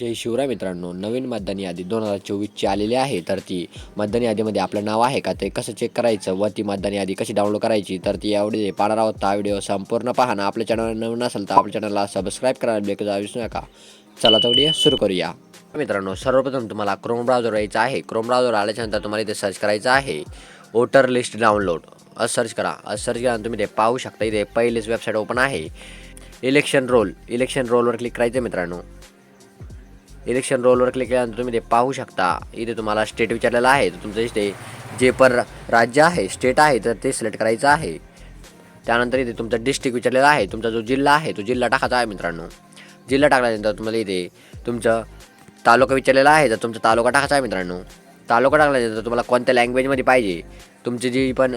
जय शिवराय मित्रांनो नवीन मतदान यादी दोन हजार चोवीसची आलेली आहे तर ती मतदान यादीमध्ये आपलं नाव आहे का ते कसं चेक करायचं व ती मतदान यादी कशी डाउनलोड करायची तर ती एवढी पाहणार आहोत. हा व्हिडिओ संपूर्ण पाहणं ना. आपल्या चॅनल नवीन असेल तर आपल्या चॅनलला सबस्क्राईब करायला बेक विसरू नका. चला तर व्हिडिओ सुरू करूया. मित्रांनो सर्वप्रथम तुम्हाला क्रोम ब्राउझर यायचं आहे. क्रोम ब्राउझर आल्याच्यानंतर तुम्हाला इथे सर्च करायचं आहे. वोटर लिस्ट डाउनलोड असं सर्च करा. असं सर्च करा तुम्ही ते पाहू शकता इथे पहिलीच वेबसाईट ओपन आहे. इलेक्शन रोल इलेक्शन रोलवर क्लिक करायचं आहे मित्रांनो. इलेक्शन रोलवर क्लिक केल्यानंतर तुम्ही ते पाहू शकता. इथे तुम्हाला स्टेट विचारलेलं आहे. तर तुमचं इथे जे पर राज्य आहे स्टेट आहे तर ते सिलेक्ट करायचं आहे. त्यानंतर इथे तुमचं डिस्ट्रिक्ट विचारलेला आहे. तुमचा जो जिल्हा आहे तो जिल्हा टाकायचा आहे मित्रांनो. जिल्हा टाकल्यानंतर तुम्हाला इथे तुमचं तालुका विचारलेला आहे. तर तुमचा तालुका टाकायचा आहे मित्रांनो. तालुका टाकल्यानंतर तुम्हाला कोणत्या लँग्वेजमध्ये पाहिजे? तुमची जी पण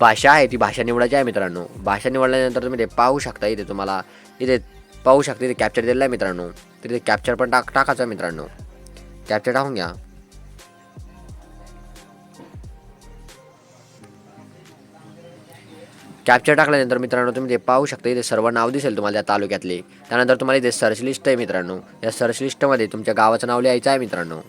भाषा आहे ती भाषा निवडायची आहे मित्रांनो. भाषा निवडल्यानंतर तुम्ही ते पाहू शकता. इथे तुम्हाला इथे पाहू शकता. इथे कॅप्चर दिलेलं आहे मित्रांनो. तर ते कॅप्चर पण टाक टाकायचं आहे मित्रांनो. कॅप्चर टाकून घ्या. कॅप्चर टाकल्यानंतर मित्रांनो तुम्ही ते पाहू शकता इथे सर्व नाव दिसेल तुम्हाला त्या तालुक्यातले. त्यानंतर तुम्हाला इथे सर्च लिस्ट आहे मित्रांनो. या सर्च लिस्टमध्ये तुमच्या गावाचं नाव लिहायचं आहे मित्रांनो.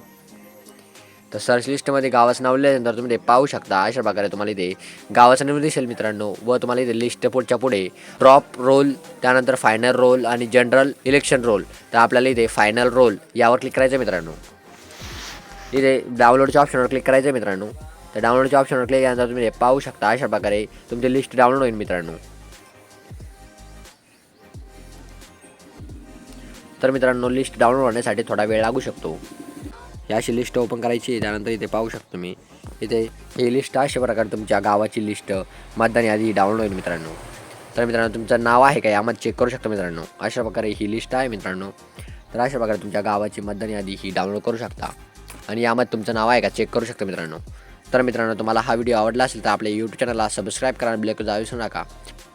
तर सर्च लिस्टमध्ये गावाचं नाव लिहिल्यानंतर तुम्ही ते पाहू शकता. अशा प्रकारे तुम्हाला इथे गावाचं नाव दिसेल मित्रांनो व तुम्हाला इथे लिस्ट पुढच्या पुढे ड्रॉप रोल त्यानंतर फायनल रोल आणि जनरल इलेक्शन रोल तर आपल्याला इथे फायनल रोल यावर क्लिक करायचं मित्रांनो. इथे डाउनलोडच्या ऑप्शनवर क्लिक करायचं मित्रांनो. तर डाउनलोडच्या ऑप्शनवर क्लिक केल्यानंतर तुम्ही ते पाहू शकता. अशा प्रकारे तुमची लिस्ट डाउनलोड होईल मित्रांनो. तर मित्रांनो लिस्ट डाउनलोड होण्यासाठी थोडा वेळ लागू शकतो. ही अशी लिस्ट ओपन करायची आहे. त्यानंतर इथे पाहू शकतो मी. इथे ही लिस्ट अशा प्रकारे तुमच्या गावाची लिस्ट मतदान यादी डाउनलोड होईल मित्रांनो. तर मित्रांनो तुमचं नाव आहे का यामध्ये चेक करू शकता मित्रांनो. अशा प्रकारे ही लिस्ट आहे मित्रांनो. तर अशा प्रकारे तुमच्या गावाची मतदान यादी ही डाउनलोड करू शकता. आणि यामध्ये तुमचं नाव आहे का चेक करू शकता मित्रांनो. तर मित्रांनो तुम्हाला हा व्हिडिओ आवडला असेल तर आपल्या यूट्यूब चॅनलला सबस्क्राईब करायला ब्लॅक जाऊ नका.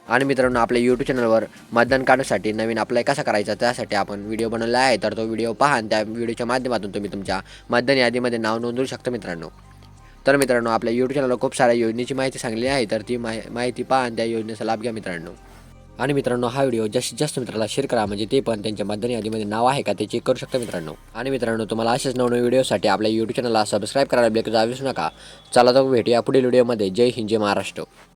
आणि मित्रांनो आपल्या यूट्यूब चॅनलवर मतदान काढण्यासाठी नवीन अप्लाय कसा करायचा त्यासाठी आपण व्हिडिओ बनवला आहे. तर तो व्हिडिओ पहा आणि त्या व्हिडिओच्या माध्यमातून तुम्ही तुमच्या मतदान यादीमध्ये नाव नोंदवू शकता मित्रांनो. तर मित्रांनो आपल्या यूट्यूब चॅनलवर खूप साऱ्या योजनेची माहिती सांगली आहे. तर ती माहि माहिती पहा आणि त्या योजनेचा लाभ घ्या मित्रांनो. आणि मित्रांनो हा व्हिडिओ जास्तीत जास्त मित्राला शेअर करा. म्हणजे ते पण त्यांच्या मतदान यादीमध्ये नाव आहे का ते चेक करू शकता मित्रांनो. आणि मित्रांनो तुम्हाला असेच नवनवीन व्हिडिओसाठी आपल्या यूट्यूब चॅनलला सबस्क्राईब करायला ब्लॅक जाऊ विसरू नका. चला तर भेटूया पुढील व्हिडिओमध्ये जय हिंद जय महाराष्ट्र.